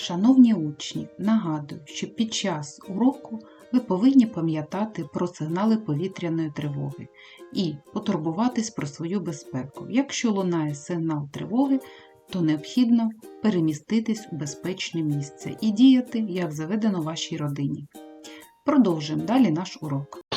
Шановні учні, нагадую, що під час уроку ви повинні пам'ятати про сигнали повітряної тривоги і потурбуватись про свою безпеку. Якщо лунає сигнал тривоги, то необхідно переміститись у безпечне місце і діяти, як заведено вашій родині. Продовжуємо далі наш урок.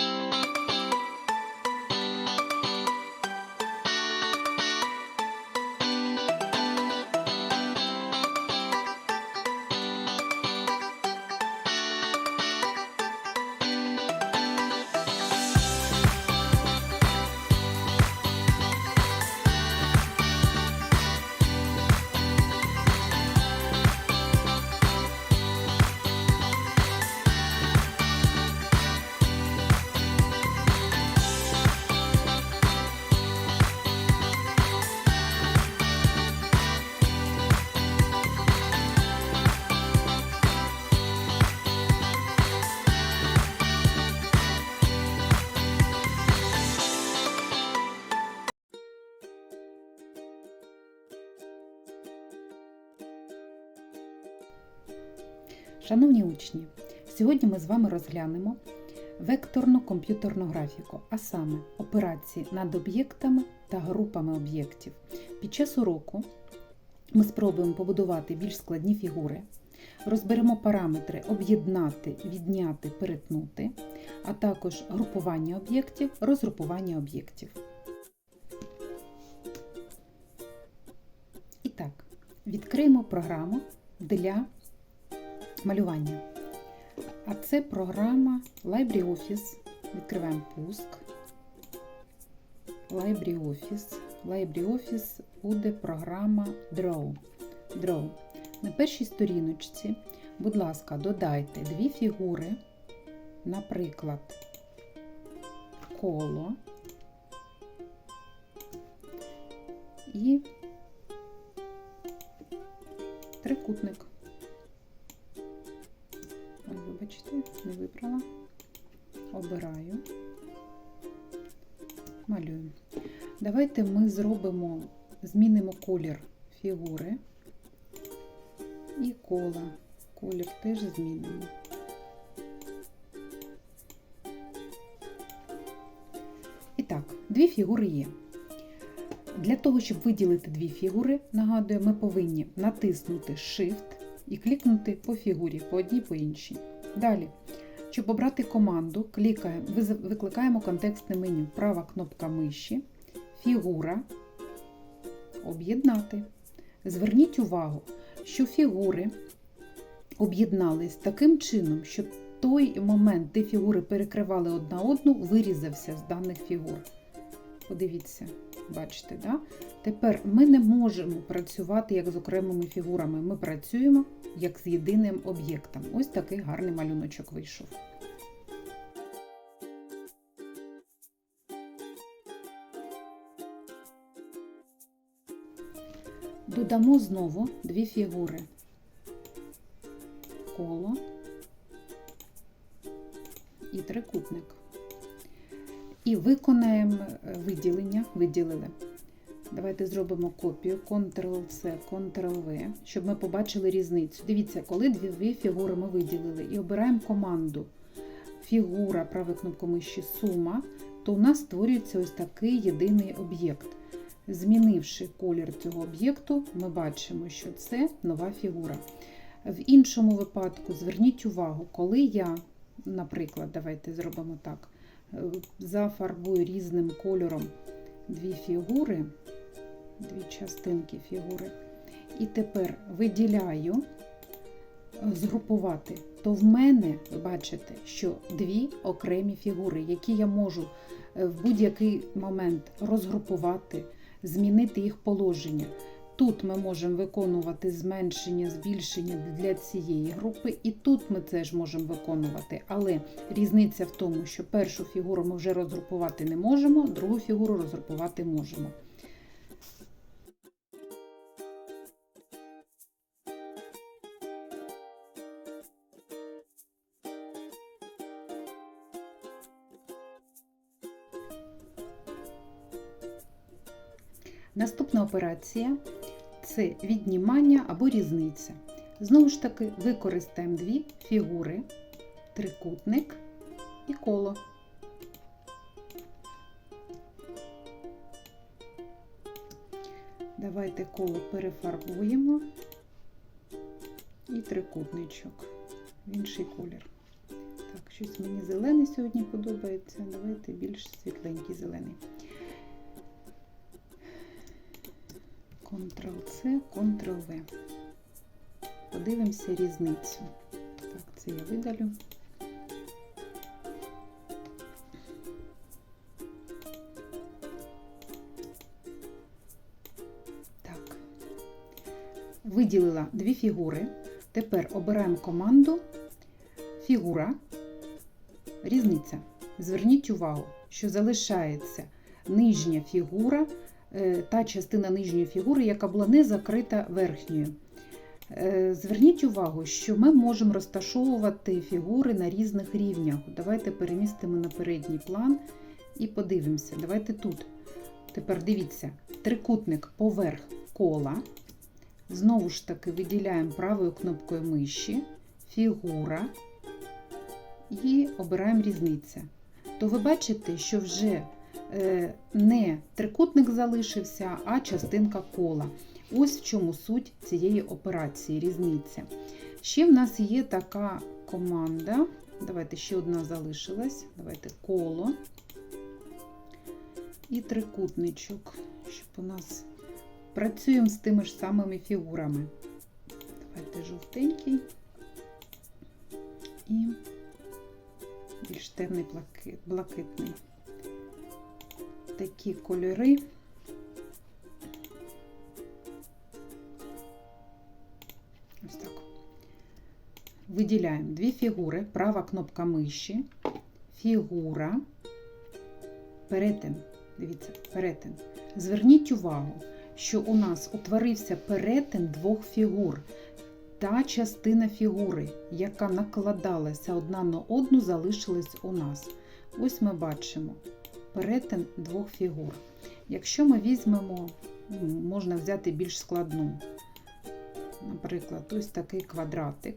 Шановні учні, сьогодні ми з вами розглянемо векторну комп'ютерну графіку, а саме операції над об'єктами та групами об'єктів. Під час уроку ми спробуємо побудувати більш складні фігури, розберемо параметри об'єднати, відняти, перетнути, а також групування об'єктів, розгрупування об'єктів. І так, відкриємо програму для малювання. А це програма LibreOffice. Відкриваємо пуск. LibreOffice. LibreOffice буде програма Draw. Draw. На першій сторіночці, будь ласка, додайте дві фігури, наприклад, коло і трикутник. Вибачте, не вибрала. Обираю, малюю. Давайте ми зробимо, змінимо колір фігури і кола. Колір теж змінимо. І так, дві фігури є. Для того, щоб виділити дві фігури, нагадую, ми повинні натиснути Shift і клікнути по фігурі, по одній по іншій. Далі, щоб обрати команду, клікаємо, викликаємо контекстне меню, права кнопка миші, фігура, об'єднати. Зверніть увагу, що фігури об'єднались таким чином, що той момент, де фігури перекривали одна одну, вирізався з даних фігур. Подивіться, бачите, да? Тепер ми не можемо працювати як з окремими фігурами. Ми працюємо як з єдиним об'єктом. Ось такий гарний малюночок вийшов. Додамо знову дві фігури. Коло і трикутник. І виконаємо виділення, виділили. Давайте зробимо копію Ctrl-C, Ctrl-V, щоб ми побачили різницю. Дивіться, коли дві фігури ми виділили і обираємо команду фігура, правою кнопкою миші сума, то у нас створюється ось такий єдиний об'єкт. Змінивши колір цього об'єкту, ми бачимо, що це нова фігура. В іншому випадку зверніть увагу, коли я, наприклад, давайте зробимо так, зафарбую різним кольором дві фігури, дві частинки фігури, і тепер виділяю згрупувати, то в мене, бачите, що дві окремі фігури, які я можу в будь-який момент розгрупувати, змінити їх положення. Тут ми можемо виконувати зменшення, збільшення для цієї групи, і тут ми теж можемо виконувати. Але різниця в тому, що першу фігуру ми вже розгрупувати не можемо, другу фігуру розгрупувати можемо. Наступна операція це віднімання або різниця. Знову ж таки, використаємо дві фігури: трикутник і коло. Давайте коло перефарбуємо і трикутничок в інший колір. Так, щось мені зелений сьогодні подобається. Давайте більш світленький зелений. Ctrl-C, Ctrl-V. Подивимося різницю. Так, це я видалю. Так. Виділила дві фігури. Тепер обираємо команду фігура. Різниця. Зверніть увагу, що залишається нижня фігура, та частина нижньої фігури, яка була не закрита верхньою. Е, Зверніть увагу, що ми можемо розташовувати фігури на різних рівнях. Давайте перемістимо на передній план і подивимося. Давайте тут. Тепер дивіться, трикутник поверх кола. Знову ж таки виділяємо правою кнопкою миші, фігура і обираємо різниця. То ви бачите, що вже е, не трикутник залишився, а частинка кола. Ось в чому суть цієї операції, різниця. Ще в нас є така команда. Давайте ще одна залишилась. Давайте коло і трикутничок, щоб у нас працюємо з тими ж самими фігурами. Давайте жовтенький і більш темний блакитний. Такі кольори. Ось так. Виділяємо дві фігури, права кнопка миші, фігура, перетин. Дивіться, перетин. Зверніть увагу, що у нас утворився перетин двох фігур. Та частина фігури, яка накладалася одна на одну, залишилась у нас. Ось ми бачимо перетин двох фігур. Якщо ми візьмемо, можна взяти більш складну, наприклад, ось такий квадратик,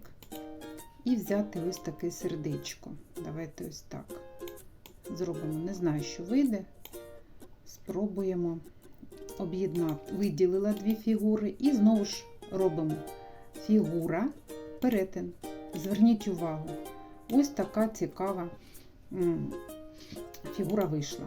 і взяти ось таке сердечко. Давайте ось так зробимо. Не знаю, що вийде. Спробуємо об'єднати. Виділила дві фігури і знову ж робимо фігура, перетин. Зверніть увагу, ось така цікава фігура вийшла.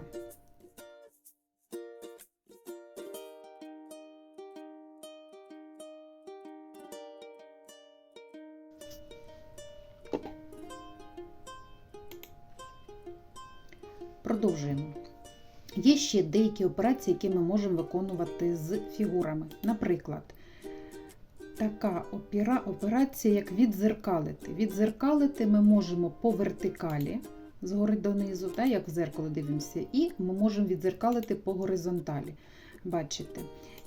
Продовжуємо. Є ще деякі операції, які ми можемо виконувати з фігурами. Наприклад, така опіра- операція, як відзеркалити. Відзеркалити ми можемо по вертикалі згори донизу, та, як в зеркало дивимося, і ми можемо відзеркалити по горизонталі. Бачите?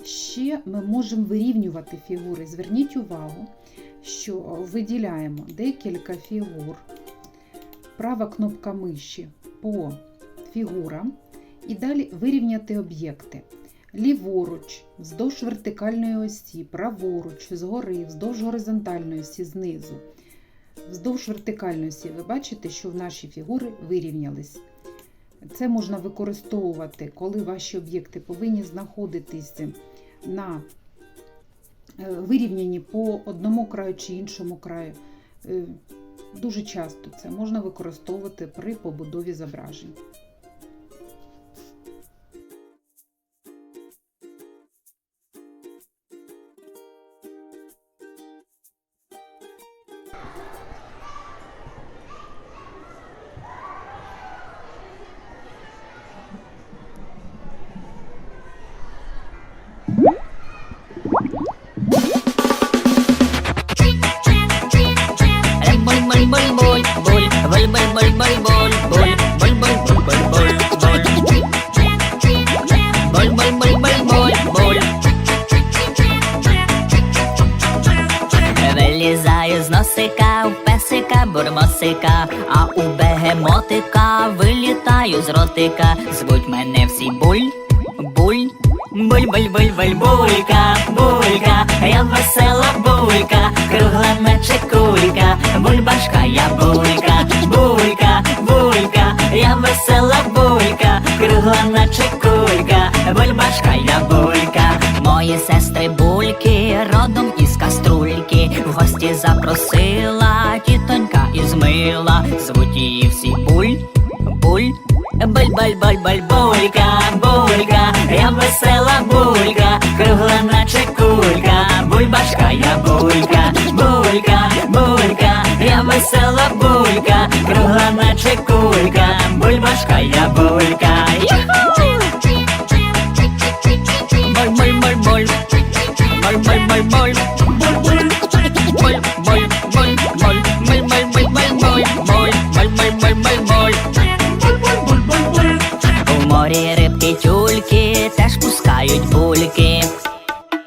Ще ми можемо вирівнювати фігури. Зверніть увагу, що виділяємо декілька фігур, права кнопка миші по фігурам, і далі вирівняти об'єкти. Ліворуч, вздовж вертикальної осі, праворуч, згори, вздовж горизонтальної осі, знизу. Вздовж вертикальності ви бачите, що в наші фігури вирівнялись. Це можна використовувати, коли ваші об'єкти повинні знаходитися на е, вирівнянні по одному краю чи іншому краю. Е, Дуже часто це можна використовувати при побудові зображень. Bol bol з носика, у песика бурмосика, а у бегемотика вилітаю з ротика. Звуть мене всі буль, буль, Буль, буль, буль, буль, булька, булька, я весела булька, кругла наче кулька, бульбашка запросила тітонька із мила, звуть її всі буль, буль. Буль, буль, буль, буль, булька, булька, я весела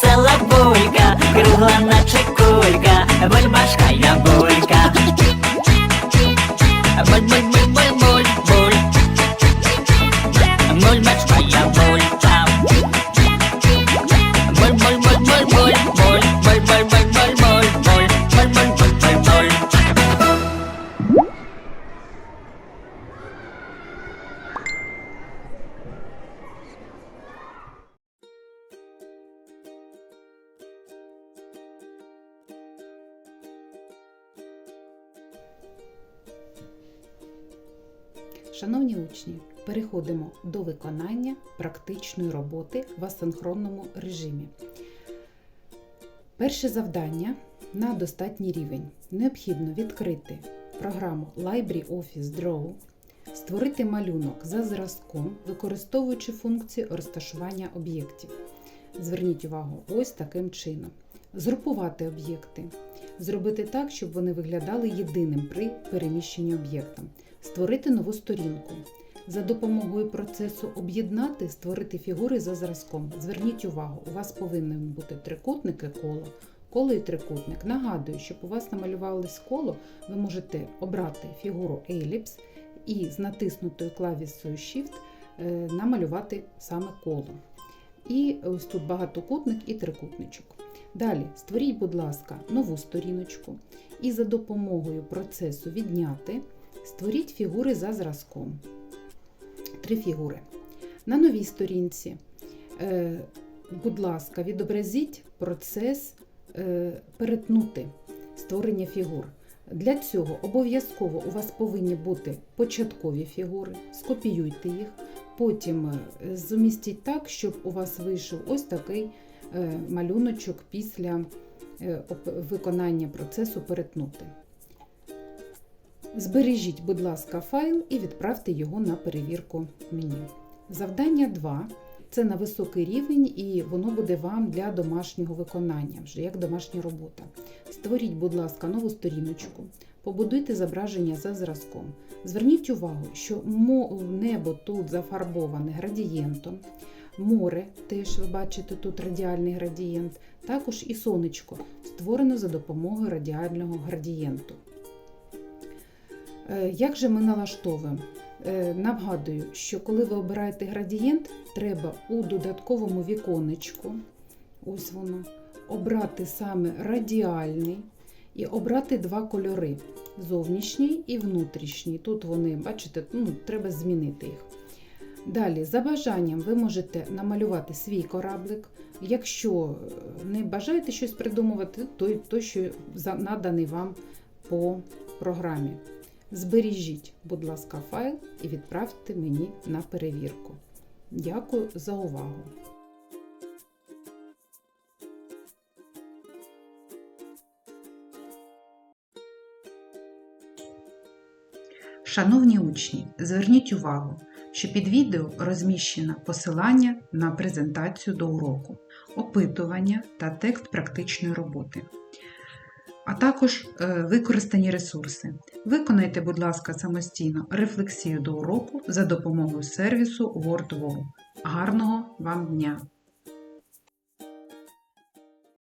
Select Boy Шановні учні, переходимо до виконання практичної роботи в асинхронному режимі. Перше завдання на достатній рівень. Необхідно відкрити програму LibreOffice Draw, створити малюнок за зразком, використовуючи функцію розташування об'єктів. Зверніть увагу ось таким чином. Згрупувати об'єкти. Зробити так, щоб вони виглядали єдиним при переміщенні об'єктом. Створити нову сторінку. За допомогою процесу об'єднати, створити фігури за зразком. Зверніть увагу, у вас повинні бути трикутник і коло. Коло і трикутник. Нагадую, щоб у вас намалювалось коло, ви можете обрати фігуру еліпс і з натиснутою клавісою Shift е, намалювати саме коло. І ось тут багатокутник і трикутничок. Далі створіть, будь ласка, нову сторіночку і за допомогою процесу відняти створіть фігури за зразком. Три фігури. На новій сторінці, е, будь ласка, відобразіть процес е, перетнути створення фігур. Для цього обов'язково у вас повинні бути початкові фігури, скопіюйте їх, потім е, зумістіть так, щоб у вас вийшов ось такий малюночок після е, виконання процесу перетнути. Збережіть, будь ласка, файл і відправте його на перевірку мені. Завдання 2 це на високий рівень, і воно буде вам для домашнього виконання, вже як домашня робота. Створіть, будь ласка, нову сторіночку, побудуйте зображення за зразком. Зверніть увагу, що небо тут зафарбоване градієнтом, море, теж ви бачите тут радіальний градієнт, також і сонечко створено за допомогою радіального градієнту. Е, Як же ми налаштовуємо? Е, Нагадую, що коли ви обираєте градієнт, треба у додатковому віконечку, ось воно, обрати саме радіальний і обрати два кольори зовнішній і внутрішній. Тут вони, бачите, ну, треба змінити їх. Далі, за бажанням, ви можете намалювати свій кораблик. Якщо е, не бажаєте щось придумувати, то той, що наданий вам по програмі. Збережіть, будь ласка, файл і відправте мені на перевірку. Дякую за увагу! Шановні учні, зверніть увагу, що під відео розміщено посилання на презентацію до уроку, опитування та текст практичної роботи, а також е, використані ресурси. Виконайте, будь ласка, самостійно рефлексію до уроку за допомогою сервісу WordWall. Гарного вам дня!